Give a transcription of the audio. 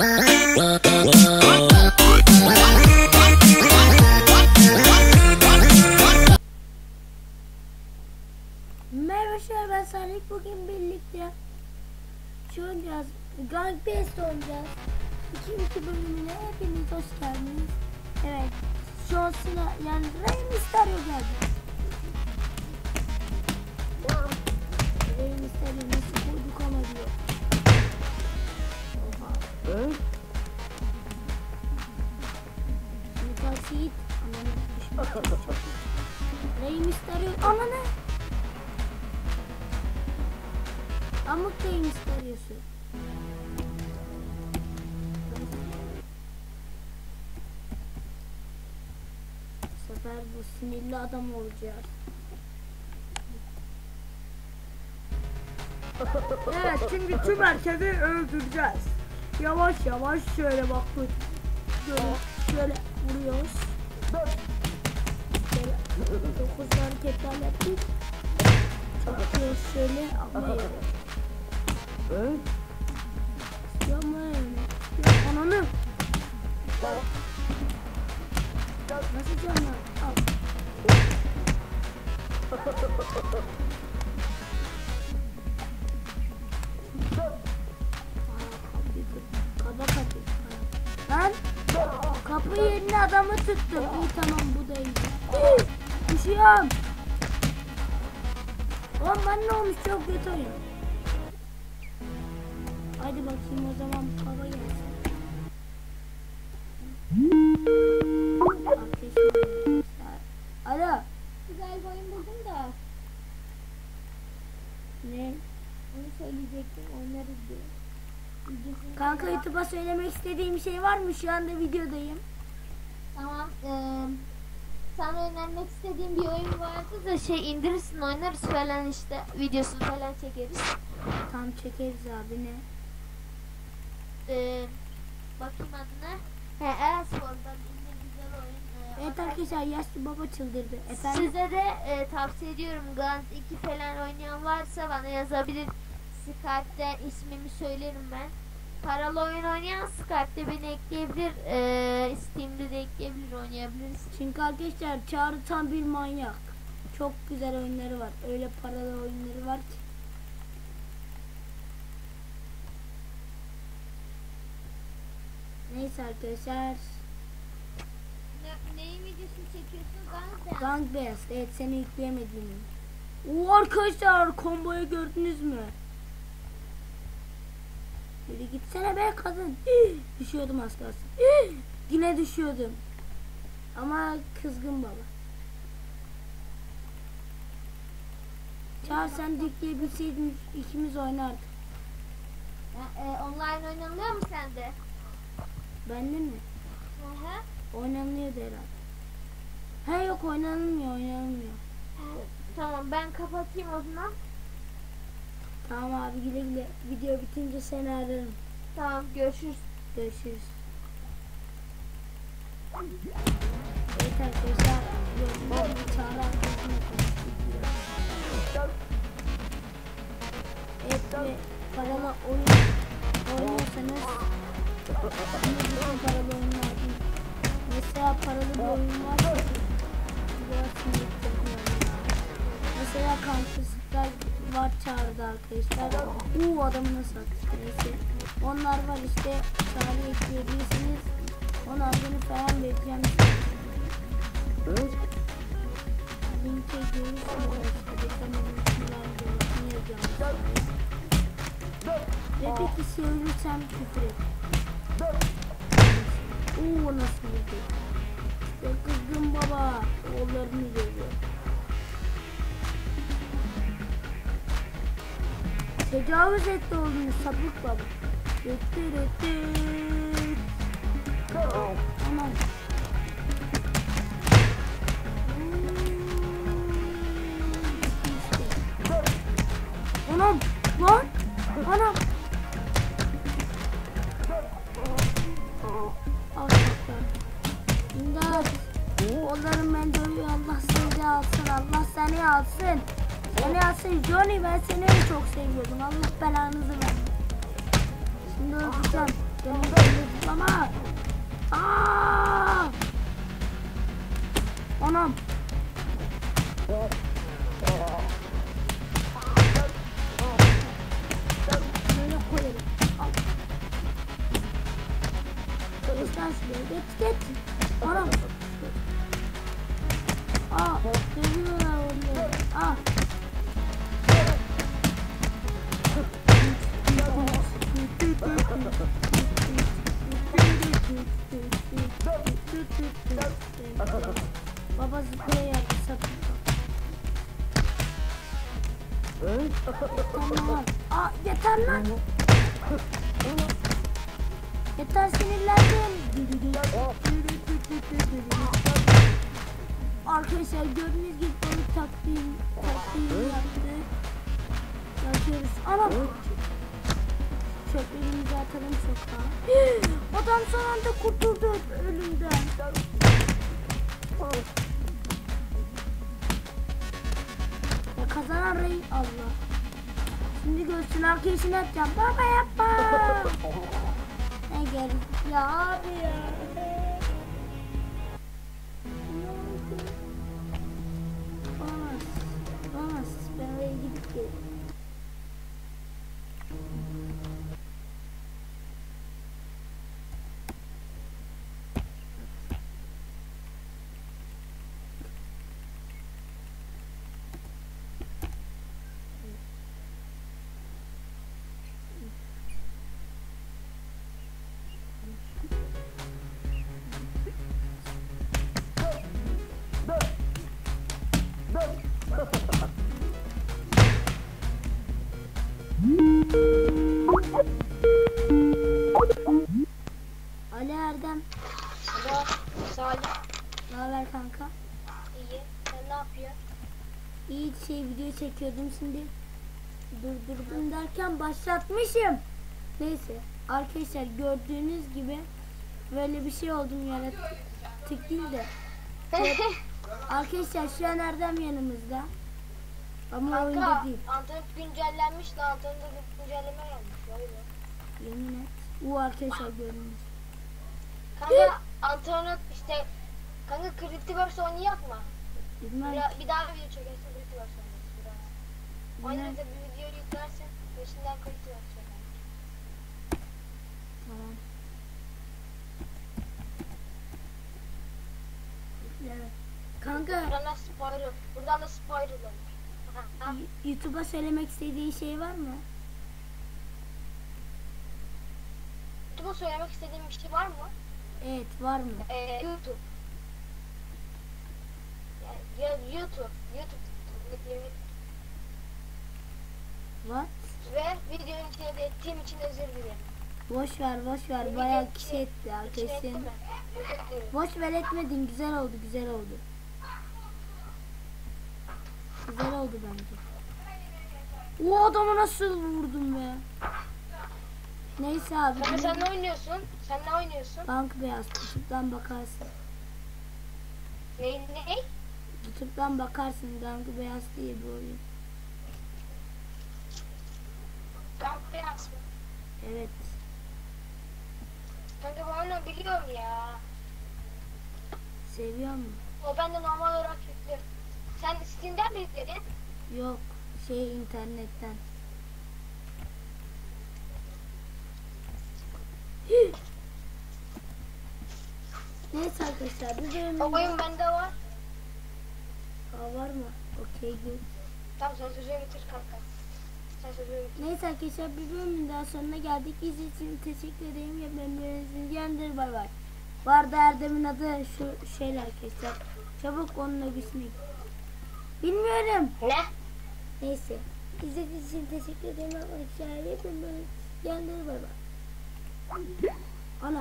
Merhaba ben Salih. Bugün birlikte şu oynayacağız. Gang Best oynayacağız. İkinci bölümüne hepiniz hoş geldiniz. Evet şu an sıra yani Rey Mysterio geldi. Rey Mysterio nasıl koyduk ama diyor Ananı düşmüş Rey Mysterio Ananı Amık Rey Mysterio'su Bu sefer bu sinirli adam olacağız. Evet şimdi tüm herkesi öldüreceğiz. Yavaş yavaş şöyle bak bu. Şöyle, vuruyoruz. Şöyle dokuz hareketler yaptık. Çakıyoruz şöyle ama Yapma kapı yerine adamı tuttum. İyi tamam bu da iyi. Düşüyorum. Oğlum ben ne olmuş çok kötü oyun. Hadi bakayım o zaman kaba gelsin. Alo. Güzel bir oyun buldum da Ne? onu söyleyecektim diye. Videosunu Kanka YouTube'a söylemek istediğim bir şey var mı? Şu anda videodayım. Tamam. eee sana önermek istediğim bir oyun vardı da şey indirirsin oynarız falan işte videosunu falan çekeriz. Tam çekeriz abi ne? Eee bakayım adına. He Eraspor'dan yine güzel oyun. Eee, Evet ona- arkadaşlar yaşlı baba çıldırdı. Efendim? Size de e, tavsiye ediyorum. Gant 2 falan oynayan varsa bana yazabilir. Skype'den ismimi söylerim ben. Paralı oyun oynayan Skype'de beni ekleyebilir. E, Steam'de de ekleyebilir oynayabiliriz. Çünkü arkadaşlar Çağrı tam bir manyak. Çok güzel oyunları var. Öyle paralı oyunları var ki. Neyse arkadaşlar. Ne, neyin videosunu çekiyorsun? Gant Gang Best. Evet seni yükleyemedim. Oo arkadaşlar komboyu gördünüz mü? Yürü gitsene be kadın. Düşüyordum az kalsın. Yine düşüyordum. Ama kızgın baba. Çağır sen dikleyebilseydin ikimiz oynardık. e, online oynanıyor mu sende? Bende mi? Hı hı. Oynanıyordu herhalde. He yok oynanmıyor oynanmıyor. Tamam ben kapatayım o zaman. Tamam abi güle güle. Video bitince seni ararım. Tamam görüşürüz. Görüşürüz. Evet arkadaşlar. Gördüğünüz gibi Çağrı arkadaşımla konuştuk. Evet ve paralı oyun oynuyorsanız bütün paralı oyunlar. Mesela paralı bir oyun var. Burasını yüklemiyorum ya. Mesela Counter Strike var Çağrı'da arkadaşlar. Uuu adamı nasıl neyse. Onlar var işte Çağrı ekleyebilirsiniz. Onun adını falan vereceğim. Linke yazacağım. Ve peki söylürsem küfür et. Uuu nasıl vurdu. İşte kızgın baba oğullarını görüyor. Tecavüz etti oğlunu sapık baba. Rıttı rıttı. Aman. Anam lan anam. İmdat. Onların ben dövüyor. Allah seni alsın. Allah seni alsın. Seni alsın. Johnny ben seni en çok seviyordum. Allah belanızı versin. Şimdi öldüreceğim. Benim zıplama. Aa! Anam. Böyle koyalım. Al. Çalıştan şuraya. Geç geç. Anam. Aa, dövüyorlar onları. Aa. Baba zıplaya yaptı sakın. Tamam. Aa yeter lan. Yeter sinirlendim. Arkadaşlar gördüğünüz gibi balık taktiğini, taktiğini yaptı. Yapıyoruz. Anam. Çöplerimizi atalım sokağa. Adam son anda kurtuldu ölümden. Ya kazanan rey Allah. Şimdi göğsün arkasını yapacağım. Baba yapma. ne gel. Ya abi ya. Olmaz. Olmaz. Ben oraya gidip geleyim. Şey video çekiyordum şimdi durdurdum derken başlatmışım. Neyse arkadaşlar gördüğünüz gibi böyle bir şey oldum yaratık değil de. Arkadaşlar şu an Erdem yanımızda. Ama oyunda Kanka, değil. Antalya'da güncellenmiş de bir güncelleme gelmiş. Öyle. Yemin et. Bu arkadaşlar gördünüz. Kanka, Antalya'da işte Kanka Cryptiverse oynayak mı? Bilmem. Bir, bir daha video oynarız biraz. Oynarız da bir video yüklersin. Peşinden Cryptiverse oynarız. Tamam. Evet. Kanka Buradan da Spiral. Buradan da Spiral olur. YouTube'a söylemek istediğin şey var mı? YouTube'a söylemek istediğim bir şey var mı? Evet var mı? Ee, YouTube. Ya, YouTube. YouTube. What? Ve videonun içine de ettiğim için özür dilerim. Boş ver boş ver bayağı kişi etti? Özür dilerim. Boş ver etmedin güzel oldu güzel oldu. Güzel oldu bence. O adamı nasıl vurdum be? Neyse abi. Kanka sen ne oynuyorsun? Sen ne oynuyorsun? Bank beyaz YouTube'dan bakarsın. Ne ne? YouTube'dan bakarsın Bank beyaz diye bir oyun. Ben beyaz mı? Evet. Kanka ben onu biliyorum ya. Seviyor musun? O ben de normal olarak yüklüyorum. Sen Steam'den mi yükledin? Yok. Şey internetten. Neyse arkadaşlar bu bölümün O oyun bende var. Aa, var mı? Okey good. Tamam sen sözünü bitir kanka. Sen sözünü bitir. Neyse arkadaşlar bir bölümün daha sonuna geldik. İzlediğiniz için teşekkür ederim. Yapımlarınızın yandır bay bay. Arada Erdem'in adı şu şeyler arkadaşlar. Çabuk onun ögüsüne git. Bilmiyorum. Ne? Neyse. İzlediğiniz için teşekkür ederim. Arkadaşlar yapımlarınızın yandır bay bay. Ana.